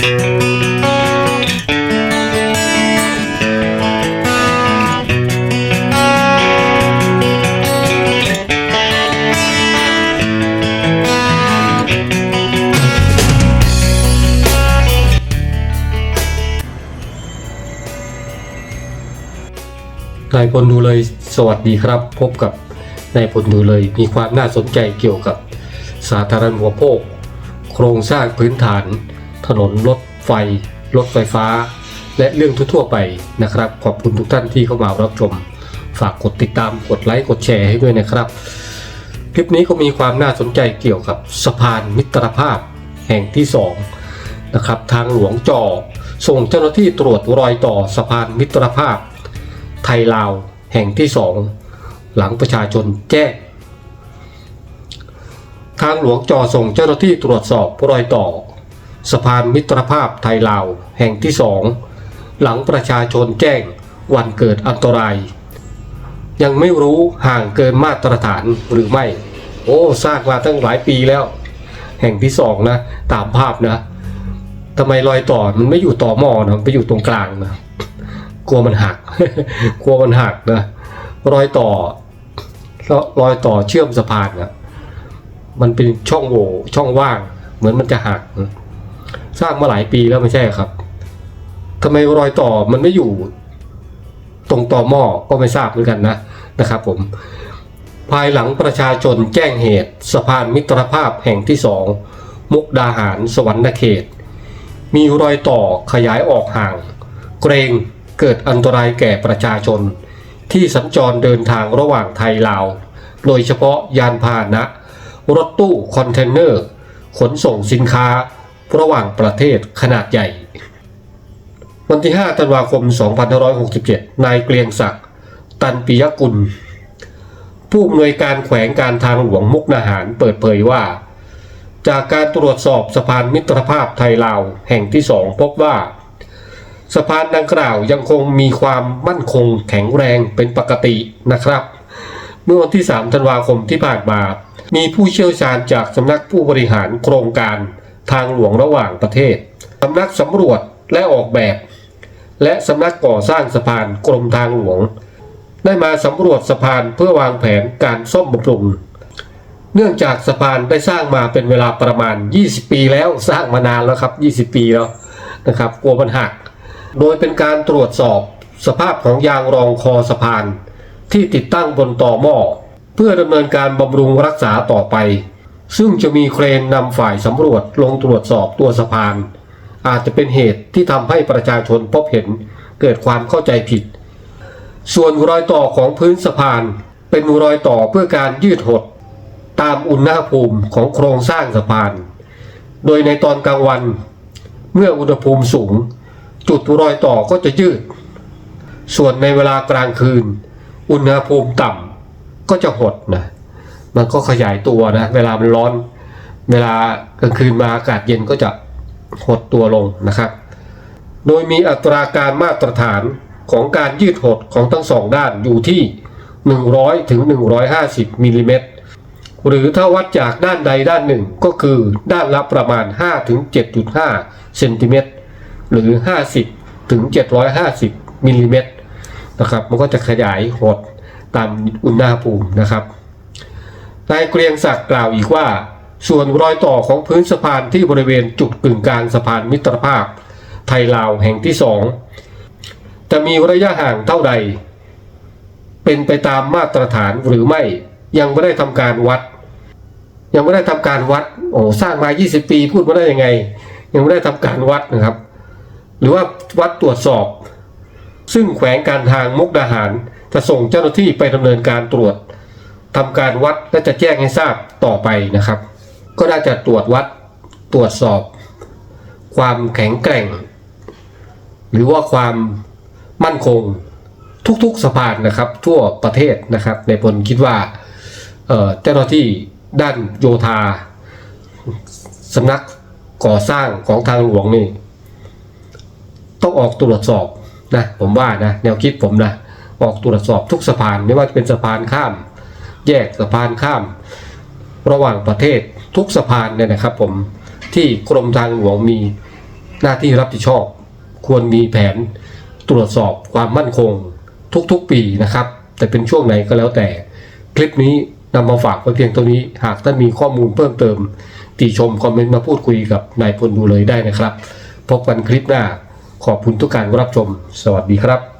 นายพลดูเลยสวัสดีครับ พบกับนายพลดูเลยมีความน่าสนใจเกี่ยวกับ สาธารณูปโภค โครงสร้างพื้นฐาน ถนน รถไฟ รถไฟฟ้า และเรื่องทั่วๆไปนะครับ ขอบคุณทุกท่านที่เข้ามารับชม ฝากกดติดตามกดไลค์กดแชร์ให้ด้วยนะครับ คลิปนี้ก็มีความน่าสนใจเกี่ยวกับสะพานมิตรภาพแห่งที่สองนะครับทางหลวงจอส่งเจ้าหน้าที่ตรวจรอยต่อสะพานมิตรภาพ ไทยลาวแห่งที่สองหลังประชาชนแจ้งทางหลวงจอส่งเจ้าหน้าที่ตรวจสอบรอยต่อ สะพานมิตรภาพไทยลาวแห่งที่สองหลังประชาชนแจ้งวันเกิดอันตราย ยังไม่รู้ห่างเกินมาตรฐานหรือไม่ โอ้สร้างมาตั้งหลายปีแล้ว แห่งที่สองนะ ตามภาพนะทำไมรอยต่อมันไม่อยู่ต่อหม้อนะไปอยู่ตรงกลางนะกลัวมันหัก กลัวมันหักนะรอยต่อรอยต่อเชื่อมสะพานนะมันเป็นช่องโหว่ช่องว่าง เหมือนมันจะหักนะ สร้างมาหลายปีแล้วไม่ใช่ครับทำไมรอยต่อมันไม่อยู่ตรงต่อหม้อก็ไม่ทราบเหมือนกันนะนะครับผม ภายหลังประชาชนแจ้งเหตุสะพานมิตรภาพแห่งที่สองมุกดาหารสวรรณเขต มีรอยต่อขยายออกห่าง เกรงเกิดอันตรายแก่ประชาชน ที่สัญจรเดินทางระหว่างไทยลาว โดยเฉพาะยานพาหนะ รถตู้คอนเทนเนอร์ ขนส่งสินค้า ระหว่างประเทศขนาดใหญ่ วันที่ 5 ธันวาคม 2567 นายเกรียงศักดิ์ ตันปิยกุล ผู้อำนวยการแขวงการทางหลวงมุกนาหารเปิดเผยว่า จากการตรวจสอบสะพานมิตรภาพไทยลาวแห่งที่สองพบว่า สะพานดังกล่าวยังคงมีความมั่นคงแข็งแรงเป็นปกตินะครับเมื่อวันที่ 3 ธันวาคมที่ผ่านมา มีผู้เชี่ยวชาญจากสำนักผู้บริหารโครงการ ทางหลวงระหว่างประเทศสำนักสำรวจและออกแบบ และสำนักก่อสร้างสะพานกรมทางหลวง ได้มาสำรวจสะพานเพื่อวางแผนการซ่อมบำรุง เนื่องจากสะพานได้สร้างมาเป็นเวลาประมาณ 20 ปีแล้วสร้างมานานแล้วครับ 20 ปีแล้วนะครับกลัวมันหัก โดยเป็นการตรวจสอบสภาพของยางรองคอสะพานที่ติดตั้งบนต่อหม้อเพื่อดำเนินการบำรุงรักษาต่อไป ซึ่งจะมีเครนนำฝ่ายสำรวจลงตรวจสอบตัวสะพาน อาจจะเป็นเหตุที่ทำให้ประชาชนพบเห็นเกิดความเข้าใจผิด ส่วนรอยต่อของพื้นสะพาน เป็นรอยต่อเพื่อการยืดหด ตามอุณหภูมิของโครงสร้างสะพาน โดยในตอนกลางวัน เมื่ออุณหภูมิสูง จุดรอยต่อก็จะยืด ส่วนในเวลากลางคืน อุณหภูมิต่ำก็จะหดนะ มันก็ขยายตัวนะ เวลามันร้อน เวลากลางคืนมาอากาศเย็นก็จะหดตัวลงนะครับ โดยมีอัตราการมาตรฐานของการยืดหดของทั้งสองด้านอยู่ที่ 100ถึง150มิลลิเมตรหรือถ้าวัดจากด้านใดด้านหนึ่งก็คือด้านละประมาณ 5 ถึง 7.5เซนติเมตรหรือ 50 ถึง 750มิลลิเมตรนะครับ มันก็จะขยายหดตามอุณหภูมินะครับ นายเกรียงศักดิ์กล่าวอีกว่า ส่วนรอยต่อของพื้นสะพานที่บริเวณจุดกึ่งกลางสะพานมิตรภาพ ไทยลาวแห่งที่สองจะมีระยะห่างเท่าใด เป็นไปตามมาตรฐานหรือไม่ยังไม่ได้ทำการวัด ยังไม่ได้ทำการวัดโอ้สร้างมา 20 ปีพูดมาได้ยังไง ยังไม่ได้ทำการวัดนะครับ หรือว่าวัดตรวจสอบ ซึ่งแขวงการทางมุกดาหารจะส่งเจ้าหน้าที่ไปดำเนินการตรวจ ทำการวัดและจะแจ้งให้ทราบต่อไปนะครับ ก็น่าจะตรวจวัดตรวจสอบ ความแข็งแกร่ง หรือว่าความมั่นคงทุกๆสะพานนะครับ ทั่วประเทศนะครับ ในผลคิดว่าเจ้าหน้าที่ด้านโยธาสำนักก่อสร้างของทางหลวงนี่ ต้องออกตรวจสอบนะผมว่านะแนวคิดผมนะออกตรวจสอบทุกสะพานไม่ว่าจะเป็นสะพานข้าม แยกสะพานข้าม ระหว่างประเทศทุกสะพานเนี่ยนะครับผมที่กรมทางหลวงมีหน้าที่รับผิดชอบ ควรมีแผนตรวจสอบความมั่นคงทุกๆปีนะครับ แต่เป็นช่วงไหนก็แล้วแต่ คลิปนี้นำมาฝากไว้เพียงเท่านี้หากท่านมีข้อมูลเพิ่มเติม ติชมคอมเมนต์มาพูดคุยกับนายพลดูเลยได้นะครับ พบกันคลิปหน้าขอบคุณทุกการรับชม สวัสดีครับ